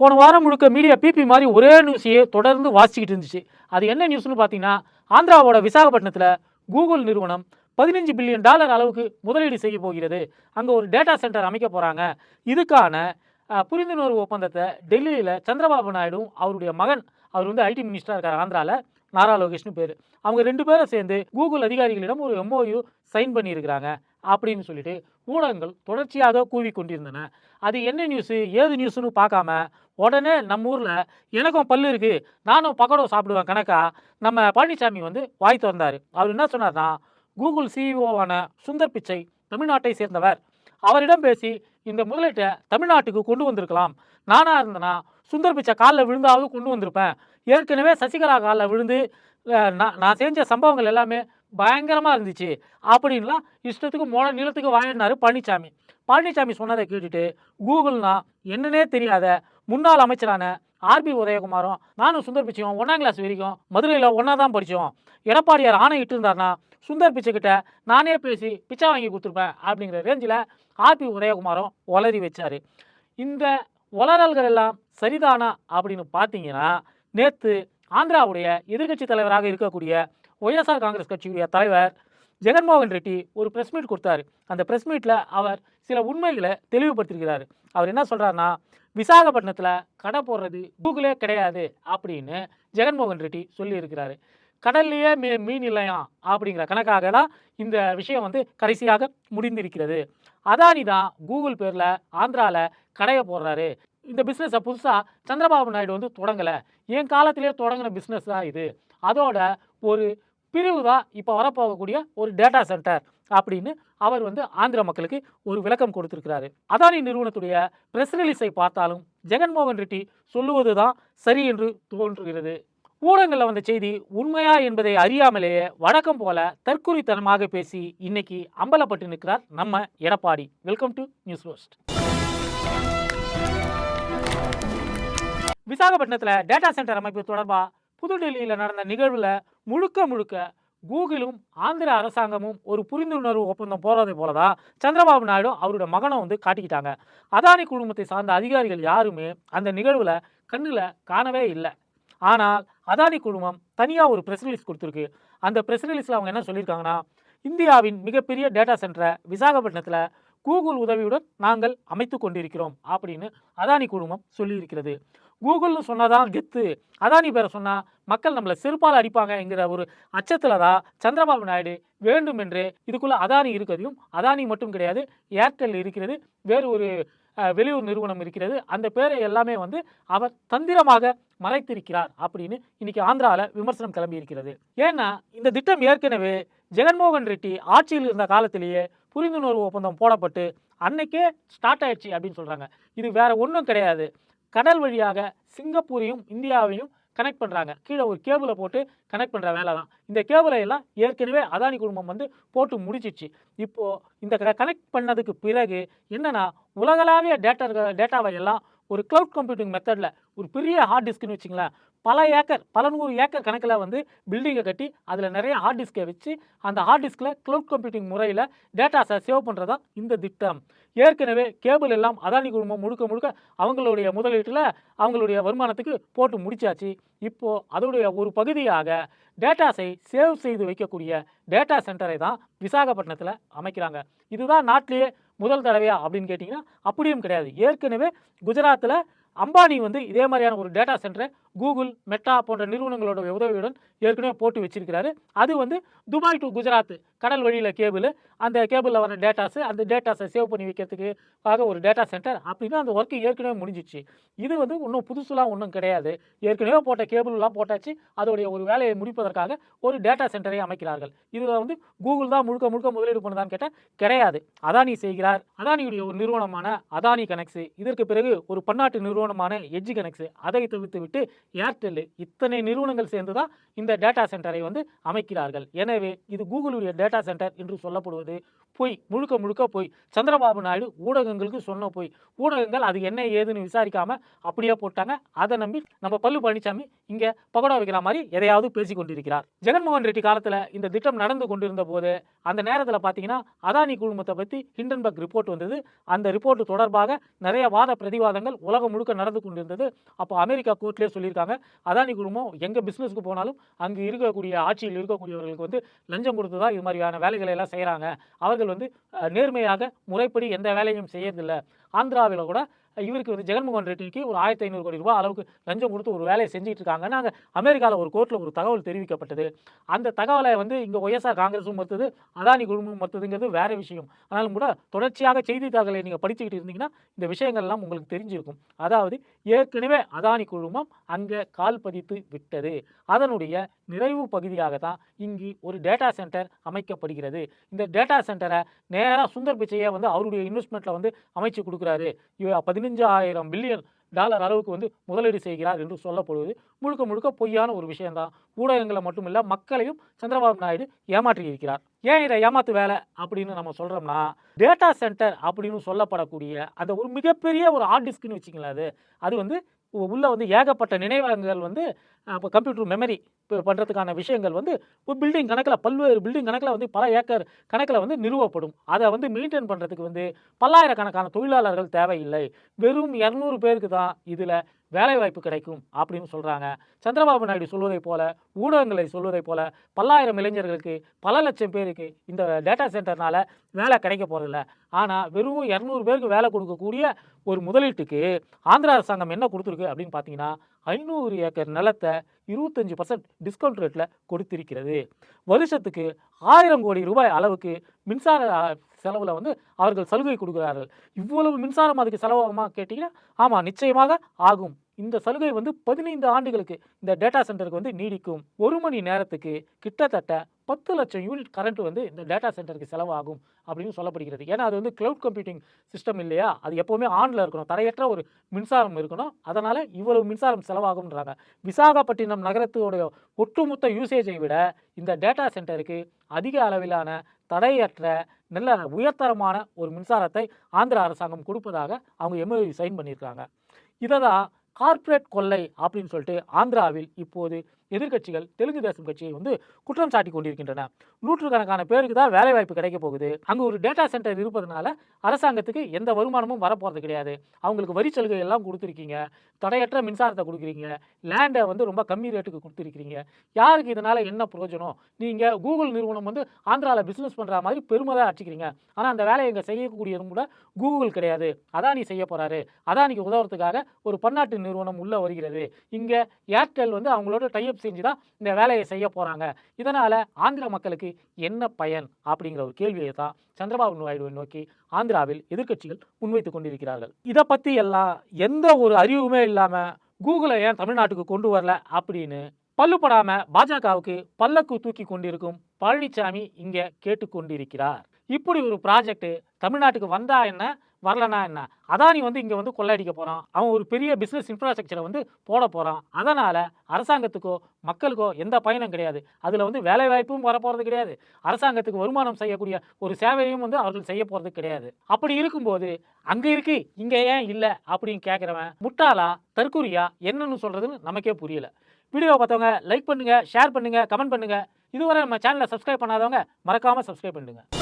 போன வாரம் முழுக்க மீடியா பிபி மாதிரி ஒரே நியூஸையே தொடர்ந்து வாசிக்கிட்டு இருந்துச்சு. அது என்ன நியூஸ்னு பார்த்தீங்கன்னா ஆந்திராவோட விசாகப்பட்டினத்தில் கூகுள் நிறுவனம் பதினஞ்சு பில்லியன் டாலர் அளவுக்கு முதலீடு செய்ய போகிறது. அங்கே ஒரு டேட்டா சென்டர் அமைக்க போகிறாங்க இதுக்கான புரிந்துணர்வு ஒப்பந்தத்தை டெல்லியில் சந்திரபாபு நாயுடும் அவருடைய மகன் அவர் வந்து ஐடி மினிஸ்டராக இருக்கார் ஆந்திராவில் நாரா லோகேஷ்னு பேர். அவங்க ரெண்டு பேரும் சேர்ந்து கூகுள் அதிகாரிகளிடம் ஒரு எம்ஓயு சைன் பண்ணியிருக்கிறாங்க அப்படின்னு சொல்லிட்டு ஊடகங்கள் தொடர்ச்சியாக கூவி கொண்டிருந்தன. அது என்ன நியூஸு ஏது நியூஸுன்னு பார்க்காம உடனே நம்ம ஊரில் எனக்கும் பல்லு இருக்குது நானும் பக்கோடா சாப்பிடுவேன் கணக்கா நம்ம பழனிசாமி வந்து வாய் திறந்தார். அவர் என்ன சொன்னார்னா கூகுள் சிஇஓவான சுந்தர் பிச்சை தமிழ்நாட்டை சேர்ந்தவர். அவரிடம் பேசி இந்த முதலீட்டை தமிழ்நாட்டுக்கு கொண்டு வந்திருக்கலாம். நானாக இருந்தேனா சுந்தர் பிச்சை காலில் விழுந்தாவது கொண்டு வந்திருப்பேன். ஏற்கனவே சசிகலா காலில் விழுந்து நான் நான் செஞ்ச சம்பவங்கள் எல்லாமே பயங்கரமாக இருந்துச்சு. அப்படின்லாம் இஷ்டத்துக்கு மோட நீளத்துக்கு வாங்கினார் பழனிசாமி பழனிசாமி சொன்னதை கேட்டுட்டு கூகுள்னா என்னன்னே தெரியாத முன்னாள் அமைச்சரான ஆர்பி உதயகுமாரும் நானும் சுந்தர் பிச்சையும் ஒன்றாம் கிளாஸ் வரைக்கும் மதுரையில் ஒன்றா தான் படித்தோம் எடப்பாடியார் ஆணை இட்டு இருந்தார்னா சுந்தர் பிச்சைக்கிட்ட நானே பேசி பிச்சை வாங்கி கொடுத்துருப்பேன் அப்படிங்கிற ரேஞ்சில் ஆர்பி உதயகுமாரும் உளறி வச்சார். இந்த உளறல்கள் எல்லாம் சரிதானா அப்படின்னு பார்த்தீங்கன்னா நேற்று ஆந்திராவுடைய எதிர்க்கட்சி தலைவராக இருக்கக்கூடிய ஒய்எஸ்ஆர் காங்கிரஸ் கட்சியுடைய தலைவர் ஜெகன்மோகன் ரெட்டி ஒரு ப்ரெஸ் மீட் கொடுத்தாரு. அந்த ப்ரெஸ் மீட்டில் அவர் சில உண்மைகளை தெளிவுபடுத்திருக்கிறார் அவர் என்ன சொல்கிறாருன்னா விசாகப்பட்டினத்தில் கடை போடுறது கூகுளே கிடையாது அப்படின்னு ஜெகன்மோகன் ரெட்டி சொல்லியிருக்கிறாரு. கடல்லையே மீ மீன் இல்லையா அப்படிங்கிற கணக்காக தான் இந்த விஷயம் வந்து கடைசியாக முடிந்திருக்கிறது. அதானி தான் கூகுள் பேரில் ஆந்திராவில் கடையை போடுறாரு. இந்த பிஸ்னஸை புதுசாக சந்திரபாபு நாயுடு வந்து தொடங்கலை. என் காலத்திலே தொடங்கின பிஸ்னஸ் தான் இது. அதோட ஒரு பிரிவு தான் இப்போ வரப்போகக்கூடிய ஒரு டேட்டா சென்டர் அப்படின்னு அவர் வந்து ஆந்திர மக்களுக்கு ஒரு விளக்கம் கொடுத்துருக்கிறாரு. அதானி நிறுவனத்துடைய ப்ரெஸ் ரிலீஸை பார்த்தாலும் ஜெகன்மோகன் ரெட்டி சொல்லுவது தான் சரி என்று தோன்றுகிறது. ஊடகங்களில் வந்த செய்தி உண்மையா என்பதை அறியாமலேயே வழக்கம் போல தற்குறித்தனமாக பேசி இன்னைக்கு அம்பலப்பட்டு நிற்கிறார் நம்ம Edappadi. Welcome to news roast விசாகப்பட்டினத்தில் டேட்டா சென்டர் அமைப்பு தொடர்பாக புதுடெல்லியில் நடந்த நிகழ்வில் முழுக்க முழுக்க கூகுளும் ஆந்திர அரசாங்கமும் ஒரு புரிந்துணர்வு ஒப்பந்தம் போகிறதை போல தான் சந்திரபாபு நாயுடு அவரோட மகனை வந்து காட்டிக்கிட்டாங்க. அதானி குழுமத்தை சார்ந்த அதிகாரிகள் யாருமே அந்த நிகழ்வில் கண்ணில் காணவே இல்லை. ஆனால் அதானி குழுமம் தனியாக ஒரு ப்ரெஸ் ரிலீஸ் கொடுத்துருக்கு. அந்த ப்ரெஸ் ரிலீஸில் அவங்க என்ன சொல்லியிருக்காங்கன்னா இந்தியாவின் மிகப்பெரிய டேட்டா சென்டரை விசாகப்பட்டினத்தில் கூகுள் உதவியுடன் நாங்கள் அமைத்து கொண்டிருக்கிறோம் அப்படின்னு அதானி குழுமம் சொல்லியிருக்கிறது. கூகுள்னு சொன்னாதான் கெத்து. அதானி பேரை சொன்னால் மக்கள் நம்மளை செருப்பால் அடிப்பாங்கங்கிற ஒரு அச்சத்தில் தான் சந்திரபாபு நாயுடு வேண்டுமென்றே இதுக்குள்ளே அதானி இருக்கிறதையும் அதானி மட்டும் கிடையாது ஏர்டெல் இருக்கிறது வேறு ஒரு வெளியூர் நிறுவனம் இருக்கிறது அந்த பேரை எல்லாமே வந்து அவர் தந்திரமாக மறைத்திருக்கிறார் அப்படின்னு இன்னைக்கு ஆந்திராவில் விமர்சனம் கிளம்பி இருக்கிறது ஏன்னா இந்த திட்டம் ஏற்கனவே ஜெகன்மோகன் ரெட்டி ஆட்சியில் இருந்த காலத்திலேயே புரிந்துணர்வு ஒப்பந்தம் போடப்பட்டு அன்னைக்கே ஸ்டார்ட் ஆயிடுச்சு அப்படின்னு சொல்கிறாங்க இது வேறு ஒன்றும் கிடையாது. கடல் வழியாக சிங்கப்பூரையும் இந்தியாவையும் கனெக்ட் பண்ணுறாங்க கீழே ஒரு கேபிளை போட்டு கனெக்ட் பண்ணுற வேலை தான். இந்த கேபிளை எல்லாம் ஏற்கனவே அதானி குடும்பம் வந்து போட்டு முடிச்சிச்சு. இப்போது இந்த கனெக்ட் பண்ணதுக்கு பிறகு என்னென்னா உலகளாவிய டேட்டா டேட்டாவை எல்லாம் ஒரு க்ளவுட் கம்ப்யூட்டிங் மெத்தடில் ஒரு பெரிய ஹார்ட் டிஸ்க்னு வச்சுங்களேன் பல ஏக்கர் பல நூறு ஏக்கர் கணக்கில் வந்து பில்டிங்கை கட்டி அதில் நிறைய ஹார்ட் டிஸ்கை வச்சு அந்த ஹார்ட் டிஸ்கில் க்ளவுட் கம்ப்யூட்டிங் முறையில் டேட்டாஸை சேவ் பண்ணுறதா இந்த திட்டம். ஏற்கனவே கேபிள் எல்லாம் அதானி குடும்பம் முழுக்க முழுக்க அவங்களுடைய முதலீட்டில் அவங்களுடைய வருமானத்துக்கு போட்டு முடிச்சாச்சு. இப்போது அதோடைய ஒரு பகுதியாக டேட்டாஸை சேவ் செய்து வைக்கக்கூடிய டேட்டா சென்டரை தான் விசாகப்பட்டினத்தில் அமைக்கிறாங்க. இதுதான் நாட்டிலேயே முதல் தடவையா அப்படின்னு கேட்டிங்கன்னா அப்படியும் கிடையாது. ஏற்கனவே குஜராத்தில் அம்பானி வந்து இதே மாதிரியான ஒரு டேட்டா சென்டரை கூகுள் மெட்டா போன்ற நிறுவனங்களோட உதவியுடன் ஏற்கனவே போட்டு வச்சிருக்கிறாரு. அது வந்து துபாய் டு குஜராத் கடல் வழியில் கேபிள் அந்த கேபிளில் வர டேட்டாஸு அந்த டேட்டாஸை சேவ் பண்ணி வைக்கிறதுக்கு ஒரு டேட்டா சென்டர் அப்படின்னு அந்த ஒர்க்கு ஏற்கனவே முடிஞ்சிச்சு. இது வந்து இன்னும் புதுசுலாம் ஒன்றும் கிடையாது. ஏற்கனவே போட்ட கேபிள்லாம் போட்டாச்சு. அதோடைய ஒரு வேலையை முடிப்பதற்காக ஒரு டேட்டா சென்டரை அமைக்கிறார்கள். இதில் வந்து கூகுள் தான் முழுக்க முழுக்க முதலீடு பண்ணுதான்னு கேட்டால் கிடையாது. அதானி செய்கிறார். அதானியுடைய ஒரு நிறுவனமான அதானி கனெக்ஸ் இதற்கு பிறகு ஒரு பன்னாட்டு நிறுவனமான எஜ்ஜி கனெக்ஸ் அதை தவிர்த்து விட்டு ஏர்டெல் இத்தனை நிறுவனங்கள் சேர்ந்து தான் இந்த டேட்டா சென்டரை வந்து அமைக்கிறார்கள். எனவே இது கூகுளுடைய டேட்டா சென்டர் என்று சொல்லப்படுவது பொய். முழுக்க முழுக்க பொய். சந்திரபாபு நாயுடு ஊடகங்களுக்கு சொன்ன பொய். ஊடகங்கள் அது என்ன ஏதுன்னு விசாரிக்காம அப்படியே போட்டாங்க. அதை நம்பி நம்ம பல்லு பழனிசாமி இங்க பகோடா வைக்கிற மாதிரி எதையாவது பேசி கொண்டிருக்கிறார். ஜெகன்மோகன் ரெட்டி காலத்தில் இந்த திட்டம் நடந்து கொண்டிருந்த போது அந்த நேரத்தில் பார்த்தீங்கன்னா அதானி குழுமத்தை பற்றி ஹிண்டன்பர்க் ரிப்போர்ட் வந்தது. அந்த ரிப்போர்ட் தொடர்பாக நிறைய வாத பிரதிவாதங்கள் உலகம் முழுக்க நடந்து கொண்டிருந்தது. அப்போ அமெரிக்கா கோர்ட்லேயே சொல்லியிருக்காங்க. அதானி குழுமம் எங்கள் பிஸ்னஸ்க்கு போனாலும் அங்கு இருக்கக்கூடிய ஆட்சியில் இருக்கக்கூடியவர்களுக்கு வந்து லஞ்சம் கொடுத்து தான் இது மாதிரியான வேலைகளை எல்லாம் செய்கிறாங்க அவர்கள் வந்து நேர்மையாக முறைப்படி எந்த வேலையும் செய்யறதில்லை. ஆந்திராவில் கூட இவருக்கு வந்து ஜெகன்மோகன் ரெட்டிக்கு ஒரு ஆயிரத்தி ஐநூறு கோடி ரூபாய் அளவுக்கு லஞ்சம் கொடுத்து ஒரு வேலையை செஞ்சுட்டு இருக்காங்கன்னு அங்கே அமெரிக்காவில் ஒரு கோர்ட்டில் ஒரு தகவல் தெரிவிக்கப்பட்டது. அந்த தகவலை வந்து இங்கே ஒய்எஸ்ஆர் காங்கிரஸும் மறுத்தது அதானி குழுமம் மறுத்ததுங்கிறது வேற விஷயம். ஆனாலும் கூட தொடர்ச்சியாக செய்தித்தாள்களை நீங்கள் படிச்சுக்கிட்டு இருந்தீங்கன்னா இந்த விஷயங்கள்லாம் உங்களுக்கு தெரிஞ்சிருக்கும். அதாவது ஏற்கனவே அதானி குழுமம் அங்கே கால் பதித்து விட்டது. அதனுடைய நிறைவு பகுதியாக தான் இங்கு ஒரு டேட்டா சென்டர் அமைக்கப்படுகிறது. இந்த டேட்டா சென்டரை நேராக சுந்தர் பிச்சையை வந்து அவருடைய இன்வெஸ்ட்மெண்ட்டில் வந்து அமைச்சு கொடுக்குறாரு. பதினஞ்சு பதினஞ்சாயிரம் பில்லியன் டாலர் அளவுக்கு வந்து முதலீடு செய்கிறார் என்று சொல்லப்படுவது முழுக்க முழுக்க பொய்யான ஒரு விஷயம்தான். ஊடகங்களை மட்டுமில்ல மக்களையும் சந்திரபாபு நாயுடு ஏமாற்றி இருக்கிறார். ஏன் இதை ஏமாத்து வேலை அப்படின்னு நம்ம சொல்கிறோம்னா டேட்டா சென்டர் அப்படின்னு சொல்லப்படக்கூடிய அந்த ஒரு மிகப்பெரிய ஒரு ஹார்ட் டிஸ்க்னு வச்சுக்கலாம் அது. அது வந்து உள்ளே வந்து ஏகப்பட்ட நினைவகங்கள் வந்து இப்போ கம்ப்யூட்டர் மெமரி பண்ணுறதுக்கான விஷயங்கள் வந்து ஒரு பில்டிங் கணக்கில் பல்வேறு பில்டிங் கணக்கில் வந்து பல ஏக்கர் கணக்கில் வந்து நிறுவப்படும். அதை வந்து மெயின்டைன் பண்ணுறதுக்கு வந்து பல்லாயிரக்கணக்கான தொழிலாளர்கள் தேவையில்லை. வெறும் இரநூறு பேருக்கு தான் இதில் வேலைவாய்ப்பு கிடைக்கும் அப்படின்னு சொல்கிறாங்க சந்திரபாபு நாயுடு சொல்வதைப் போல ஊடகங்களை சொல்வதைப் போல பல்லாயிரம் இளைஞர்களுக்கு பல லட்சம் பேருக்கு இந்த டேட்டா சென்டர்னால் வேலை கிடைக்க போகிறதில்ல ஆனால் வெறும் இரநூறு பேருக்கு வேலை கொடுக்கக்கூடிய ஒரு முதலீட்டுக்கு ஆந்திரா அரசாங்கம் என்ன கொடுத்துருக்கு அப்படின்னு பார்த்தீங்கன்னா ஐநூறு ஏக்கர் நிலத்தை இருபத்தஞ்சி பர்சன்ட் டிஸ்கவுண்ட் ரேட்டில் கொடுத்திருக்கிறது. வருஷத்துக்கு ஆயிரம் கோடி ரூபாய் அளவுக்கு மின்சார செலவில் வந்து அவர்கள் சலுகை கொடுக்கிறார்கள். இவ்வளவு மின்சாரம் அதுக்கு செலவாகுமா கேட்டிங்கன்னா ஆமாம் நிச்சயமாக ஆகும். இந்த சலுகை வந்து பதினைந்து ஆண்டுகளுக்கு இந்த டேட்டா சென்டருக்கு வந்து நீடிக்கும். ஒரு மணி நேரத்துக்கு கிட்டத்தட்ட பத்து லட்சம் யூனிட் கரண்ட் வந்து இந்த டேட்டா சென்டருக்கு செலவாகும் அப்படின்னு சொல்லப்படுகிறது. ஏன்னா அது வந்து கிளவுட் கம்ப்யூட்டிங் சிஸ்டம் இல்லையா? அது எப்போவுமே ஆனில் இருக்கணும். தடையற்ற ஒரு மின்சாரம் இருக்கணும். அதனால் இவ்வளவு மின்சாரம் செலவாகும்ன்றாங்க. விசாகப்பட்டினம் நகரத்தோடைய ஒட்டுமொத்த யூசேஜை விட இந்த டேட்டா சென்டருக்கு அதிக அளவிலான தடையற்ற நல்ல உயர்தரமான ஒரு மின்சாரத்தை ஆந்திர அரசாங்கம் கொடுப்பதாக அவங்க எம்எல்ஏ சைன் பண்ணியிருக்காங்க. இதை தான் கார்ப்பரேட் கொள்ளை அப்படின்னு சொல்லிட்டு ஆந்திராவில் இப்போது எதிர்க்கட்சிகள் தெலுங்கு தேசம் கட்சியை வந்து குற்றம் சாட்டி கொண்டிருக்கின்றன. நூற்றுக்கணக்கான பேருக்கு தான் வேலைவாய்ப்பு கிடைக்க போகுது. அங்கே ஒரு டேட்டா சென்டர் இருப்பதனால அரசாங்கத்துக்கு எந்த வருமானமும் வரப்போகிறது கிடையாது. அவங்களுக்கு வரி சலுகை எல்லாம் கொடுத்துருக்கீங்க. தடையற்ற மின்சாரத்தை கொடுக்குறீங்க. லேண்டை வந்து ரொம்ப கம்மி ரேட்டுக்கு கொடுத்துருக்கீங்க யாருக்கு இதனால் என்ன பிரயோஜனம்? நீங்கள் கூகுள் நிறுவனம் வந்து ஆந்திராவில் பிஸ்னஸ் பண்ணுற மாதிரி பெருமதாக அடிச்சுக்கிறீங்க. ஆனால் அந்த வேலையை இங்கே செய்யக்கூடியதும் கூட கூகுள் கிடையாது. அதானி செய்ய போகிறாரு அதானிக்கு உதவுறதுக்காக ஒரு பன்னாட்டு நிறுவனம் உள்ளே வருகிறது. இங்கே ஏர்டெல் வந்து அவங்களோட டைப் செஞ்சு தான் இந்த வேலையை செய்ய போகிறாங்க இதனால் ஆந்திர மக்களுக்கு என்ன பயன்? அப்படிங்கிற ஒரு கேள்வியை தான் சந்திரபாபு நாயுடுவை நோக்கி ஆந்திராவில் எதிர்க்கட்சிகள் முன்வைத்து கொண்டிருக்கிறார்கள். இதை பற்றி எல்லாம் எந்த ஒரு அறிவுமே இல்லாமல் கூகுளை ஏன் தமிழ்நாட்டுக்கு கொண்டு வரல அப்படின்னு பல்லுப்படாமல் பாஜகவுக்கு பல்லக்கு தூக்கி கொண்டிருக்கும் பழனிசாமி இங்கே கேட்டுக்கொண்டிருக்கிறார் இப்படி ஒரு ப்ராஜெக்ட்டு தமிழ்நாட்டுக்கு வந்தா என்ன வரலனா என்ன? அதானி வந்து இங்கே வந்து கொள்ளையடிக்க போகிறான் அவன் ஒரு பெரிய பிஸ்னஸ் இன்ஃப்ராஸ்ட்ரக்சரை வந்து போட போகிறான் அதனால் அரசாங்கத்துக்கோ மக்களுக்கோ எந்த பயனும் கிடையாது. அதில் வந்து வேலை வாய்ப்பும் வரப்போகிறது கிடையாது. அரசாங்கத்துக்கு வருமானம் செய்யக்கூடிய ஒரு சேவையும் வந்து அவர்கள் செய்ய போகிறது கிடையாது. அப்படி இருக்கும்போது அங்கே இருக்கு இங்கே ஏன் இல்லை? அப்படின்னு கேட்குறவன் முட்டாளா தற்கூரியா என்னன்னு சொல்கிறதுன்னு நமக்கே புரியல. வீடியோ பார்த்தவங்க லைக் பண்ணுங்கள் ஷேர் பண்ணுங்கள் கமெண்ட் பண்ணுங்கள் இதுவரை நம்ம சேனலை சப்ஸ்கிரைப் பண்ணாதவங்க மறக்காமல் சப்ஸ்கிரைப் பண்ணுங்கள்